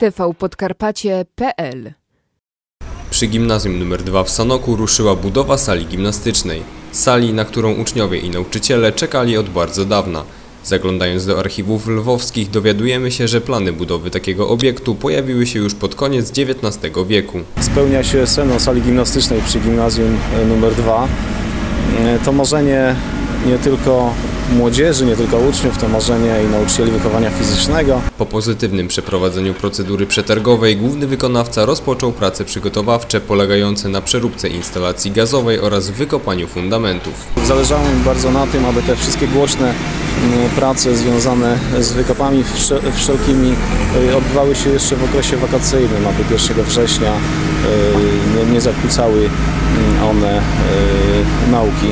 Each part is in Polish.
tvpodkarpacie.pl Przy gimnazjum nr 2 w Sanoku ruszyła budowa sali gimnastycznej. Sali, na którą uczniowie i nauczyciele czekali od bardzo dawna. Zaglądając do archiwów lwowskich dowiadujemy się, że plany budowy takiego obiektu pojawiły się już pod koniec XIX wieku. spełnia się sen o sali gimnastycznej przy gimnazjum e, numer 2. E, To marzenie nie tylko młodzieży, nie tylko uczniów, to marzenie i nauczycieli wychowania fizycznego. Po pozytywnym przeprowadzeniu procedury przetargowej główny wykonawca rozpoczął prace przygotowawcze polegające na przeróbce instalacji gazowej oraz wykopaniu fundamentów. Zależało mi bardzo na tym, aby te wszystkie głośne prace związane z wykopami wszel- wszelkimi e, odbywały się jeszcze w okresie wakacyjnym, aby 1 września e, nie, zakłócały mm, one e, nauki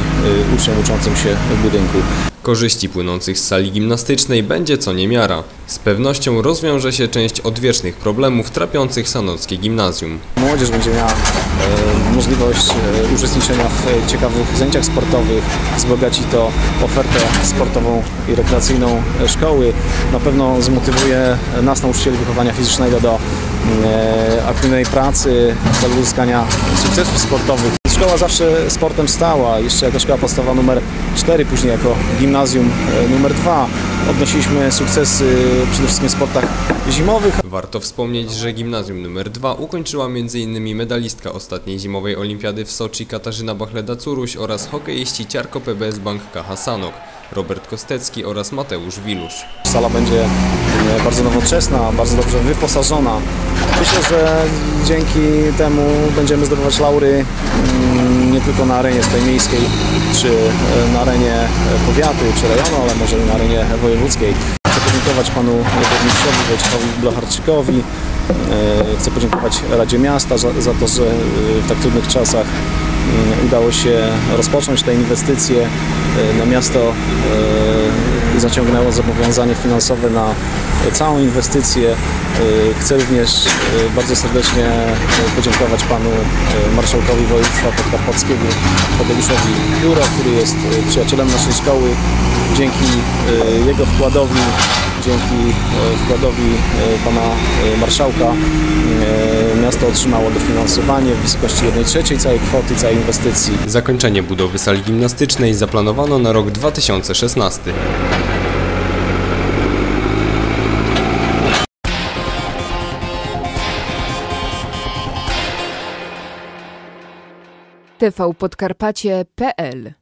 uczniom uczącym się w budynku. Korzyści płynących z sali gimnastycznej będzie co niemiara. Z pewnością rozwiąże się część odwiecznych problemów trapiących sanockie gimnazjum. Młodzież będzie miała e, możliwość e, uczestniczenia w e, ciekawych zajęciach sportowych, wzbogaci to ofertę sportową i rekreacyjną szkoły. Na pewno zmotywuje nas, nauczycieli wychowania fizycznego, do e, aktywnej pracy celu uzyskania sukcesów sportowych. Szkoła zawsze sportem stała, jeszcze jako szkoła podstawowa numer 4, później jako gimnazjum e, numer 2. Odnosiliśmy sukcesy przede wszystkim w sportach zimowych, Warto wspomnieć, że gimnazjum nr 2 ukończyła m.in. medalistka ostatniej zimowej olimpiady w Soczi Katarzyna Bachleda-Curuś oraz hokeiści Ciarko PBS Bank KH Sanok, Robert Kostecki oraz Mateusz Wilusz. Sala będzie e, bardzo nowoczesna, bardzo dobrze wyposażona. Myślę, że dzięki temu będziemy zdobywać laury mm, nie tylko na arenie swojej miejskiej, czy e, na arenie e, powiatu, czy rejonu, ale może i na arenie wojewódzkiej. Chcę podziękować panu burmistrzowi Wojciechowi Blacharczykowi. E, Chcę podziękować Radzie Miasta za, za to, że e, w tak trudnych czasach mm, udało się rozpocząć te inwestycje. E, Na miasto zaciągnęło zobowiązanie finansowe na całą inwestycję. E, Chcę również e, bardzo serdecznie e, podziękować panu marszałkowi województwa podkarpackiego Tadeuszowi Pióro, który jest przyjacielem naszej szkoły. Dzięki jego wkładowi, dzięki wkładowi pana marszałka miasto otrzymało dofinansowanie w wysokości 1 trzeciej całej kwoty, całej inwestycji. Zakończenie budowy sali gimnastycznej zaplanowano na rok 2016. tvpodkarpacie.pl